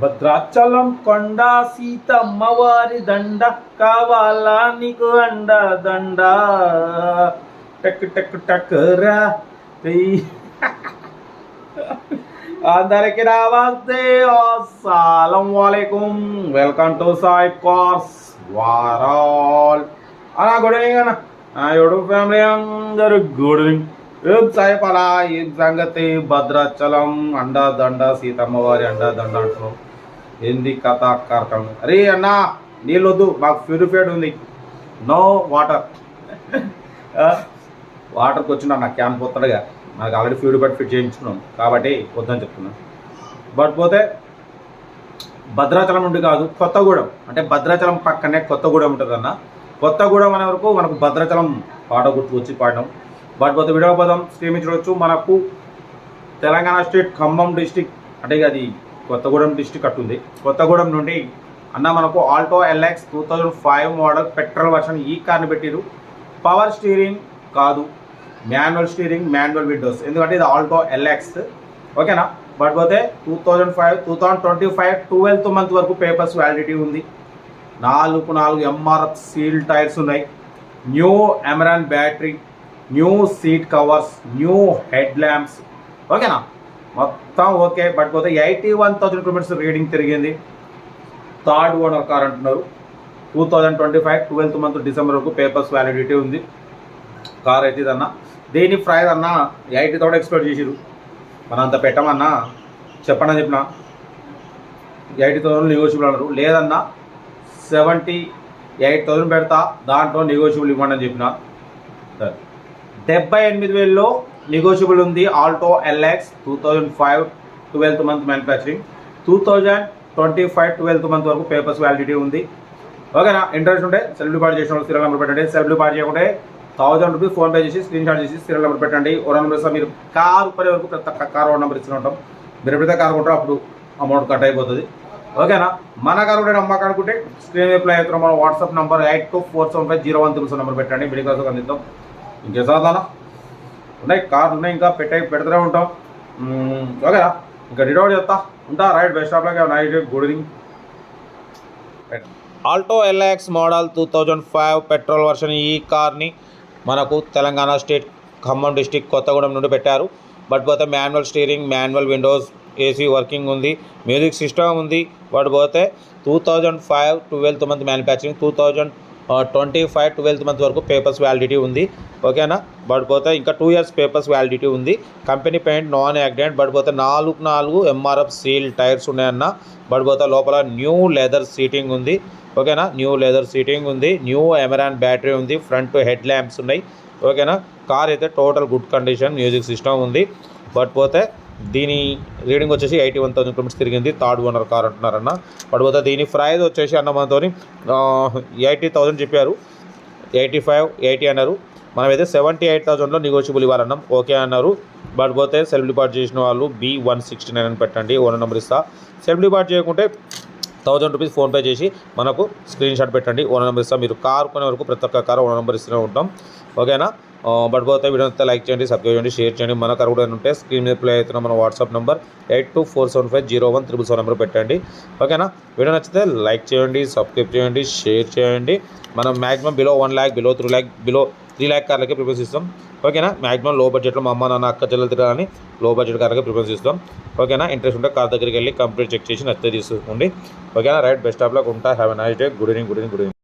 భద్రాచలం కొండ సీతమ్మవారి దండ కావాలా నీకు అండ దండ. టక్ టక్ టక్ రా ఏయ్. అందరికి నమస్తే అస్సలం వాలేకుం. వెల్కమ్ టు సాయి కోర్స్ వారాల్. అన్నా గుడ్ ఈవినింగ్ అన్న. నా యూట్యూబ్ ఫ్యామిలీ అందరు గుడ్ ఈవినింగ్. ఏం సాయి పలా ఏం సంగతి? భద్రాచలం అండా దండ సీతమ్మ వారి అండా దండ అంటున్నాం ఏంది కథ కార్యక్రమం అరే అన్నా నీళ్ళు వద్దు మాకు ప్యూరిఫైడ్ ఉంది. No water. వాటర్కి వచ్చిన నా క్యాన్ పోతాడుగా. నాకు ఆల్రెడీ ప్యూరిఫైడ్ ఫిట్ చేయించుకున్నాం. కాబట్టి వద్దని చెప్తున్నాను బట్ పోతే భద్రాచలం నుండి కాదు కొత్తగూడెం. అంటే భద్రాచలం పక్కనే కొత్తగూడెం ఉంటుంది అన్న. కొత్తగూడెం అనే వరకు మనకు భద్రాచలం పాట గుర్తు వచ్చి పాడడం బట్ పోతే విడవపదం శ్రీమించవచ్చు మనకు తెలంగాణ స్టేట్ ఖమ్మం డిస్టిక్ అంటే ఇక అది కొత్తగూడెం డిస్టిక్ అట్టుంది. కొత్తగూడెం నుండి అన్న మనకు Alto LX two thousand five model petrol version ఈ కార్ని పెట్టిరు. పవర్ స్టీరింగ్ కాదు. Manual steering manual windows. ఎందుకంటే ఇది ఆల్టో ఎల్ఎక్స్. ఓకేనా? బట్ పోతే two thousand five two thousand twenty five twelfth month వరకు పేపర్స్ వ్యాలిడిటీ ఉంది. నాలుగు నాలుగు ఎంఆర్ఎఫ్ సీల్ టైర్స్ ఉన్నాయి. New Amaron battery new seat covers new head lamps. ఓకేనా? మొత్తం ఓకే బట్ పోతే eighty one thousand kilometres reading తిరిగింది. థర్డ్ ఓనర్ కార్ అంటున్నారు. Two thousand twenty five twelfth month December వరకు పేపర్స్ వ్యాలిడిటీ ఉంది. Car అయితే ఇదన్నా. దీని ప్రైస్ అన్న ఎయిటీ థౌసండ్ ఎక్స్పెక్ట్ చేసిరు మనం అంత పెట్టమన్నా చెప్పండి చెప్పిన. ఎయిటీ థౌసండ్ నెగోషియబుల్ అన్నారు. లేదన్నా సెవెంటీ ఎయిట్ థౌసండ్ పెడతా దాంట్లో నెగోషియబుల్ ఇవ్వండి అని చెప్పిన. సరే. డెబ్బై ఎనిమిది వేలలో నెగోషియబుల్ ఉంది. Alto LX two thousand five twelfth month manufacturing two thousand twenty five twelfth month వరకు పేపర్స్ వ్యాలిడిటీ ఉంది. ఓకేనా ఇంట్రెస్ట్ ఉంటే సెల్ఫ్ డిపాజిట్ చేసిన వాళ్ళు సీరియల్ నెంబర్ పెట్టండి. సెల్ఫ్ డిపాజిట్ చేయకుంటే థౌసండ్ రూపీస్ ఫోన్ పే చేసి స్క్రీన్ షాట్ చేసి సీరియల్ నెంబర్ పెట్టండి. ఓ నెంబర్ మీరు కారు పడే వరకు ప్రతి ఒక్క కార్ ఓ నెంబర్ ఇస్తూ ఉంటాం. మీరు ఎప్పుడైతే కారు కొంటారో అప్పుడు అమౌంట్ కట్ అయిపోతుంది. ఓకేనా మన కారు కూడా నమ్మకం అనుకుంటే స్క్రీన్ రిప్లై అవుతున్నాం మన WhatsApp number eight two four seven five zero one three number పెట్టండి. మీడియా కోసం అందిద్దాం. ఇంకే సాధారణ ఉన్నాయి కార్లు ఉన్నాయి ఇంకా పెట్టే పెడుతూనే ఉంటాం. ఓకేనా? ఇంకా డిడౌట్ చెప్తా. ఉంటా right best of night good evening Alto LX model two thousand five petrol version ఈ కార్ని మనకు తెలంగాణ స్టేట్ ఖమ్మం డిస్టిక్ కొత్తగూడెం నుండి పెట్టారు. బట్ పోతే manual steering manual windows AC working ఉంది మ్యూజిక్ సిస్టమ్ ఉంది. బట్ పోతే two thousand five twelfth month manufacturing two thousand twenty five twelfth month వరకు పేపర్స్ వ్యాలిడిటీ ఉంది. ఓకేనా? బట్ పోతే ఇంకా టూ ఇయర్స్ పేపర్స్ వ్యాలిడిటీ ఉంది. Company paint non accident but పోతే నాలుగు నాలుగు ఎంఆర్ఎఫ్ సీల్ టైర్స్ ఉన్నాయన్న. బట్ పోతే లోపల న్యూ లెదర్ సీటింగ్ ఉంది. ఓకేనా? న్యూ లెదర్ సీటింగ్ ఉంది. న్యూ ఎమరాన్ బ్యాటరీ ఉంది. ఫ్రంట్ హెడ్ ల్యాంప్స్ ఉన్నాయి. ఓకేనా? కార్ అయితే total good condition music system ఉంది. బట్ పోతే దీని రీడింగ్ వచ్చేసి ఎయిటీ వన్ థౌసండ్ కిలోమీటర్స్ తిరిగింది. థర్డ్ ఓనర్ కార్ అంటున్నారన్న. బట్ దీని ప్రైజ్ వచ్చేసి అన్న మనతోని ఎయిటీ థౌసండ్ చెప్పారు. ఎయిటీ ఫైవ్ ఎయిటీ అన్నారు. మనమైతే సెవెంటీ ఎయిట్ థౌసండ్లో నెగోషియబుల్ ఇవ్వాలన్నాం. ఓకే అన్నారు. బట్ పోతే సెల్ఫ్ డిపార్ట్ చేసిన వాళ్ళు బీ వన్ సిక్స్టీ నైన్ అని పెట్టండి. ఓనర్ నెంబర్ ఇస్తా. సెల్ఫ్ డిపార్ట్ చేయకుంటే థౌజండ్ రూపీస్ ఫోన్పే చేసి మనకు స్క్రీన్ షాట్ పెట్టండి. ఓనర్ నెంబర్ ఇస్తాం. మీరు కార్ కొనే వరకు ప్రతి ఒక్క కార్ ఓనర్ నెంబర్ ఇస్తూనే ఉంటాం. ఓకేనా? బట్ పోతే వీడియో అంతా లైక్ చేయండి సబ్స్క్రైబ్ చేయండి షేర్ చేయండి. మన కార్ కూడా ఉంటే స్క్రీన్ మీద ప్లే అవుతున్న మన WhatsApp number eight two four seven five zero one triple seven number పెట్టండి. ఓకేనా వీడియో నచ్చితే లైక్ చేయండి సబ్స్క్రైబ్ చేయండి షేర్ చేయండి. మనం maximum below one lakh below three lakh below three lakh కార్లకే preference ఇస్తాం. ఓకేనా మ్యాక్సిమం లో బడ్జెట్లో మా అమ్మ నాన్న అక్క చెల్లెలు తిరగాలని లో బడ్జెట్ కార్లకే ప్రిఫరెన్స్ ఇస్తాం. ఓకేనా ఇంట్రెస్ట్ ఉంటే కార్ దగ్గరికి వెళ్ళి కంప్లీట్ చెక్ చేసి నచ్చితే తీసుకోండి. ఓకేనా రైట్ బెస్ట్ ఆఫ్ లాక్ ఉంటా. Have a nice day good evening good evening good evening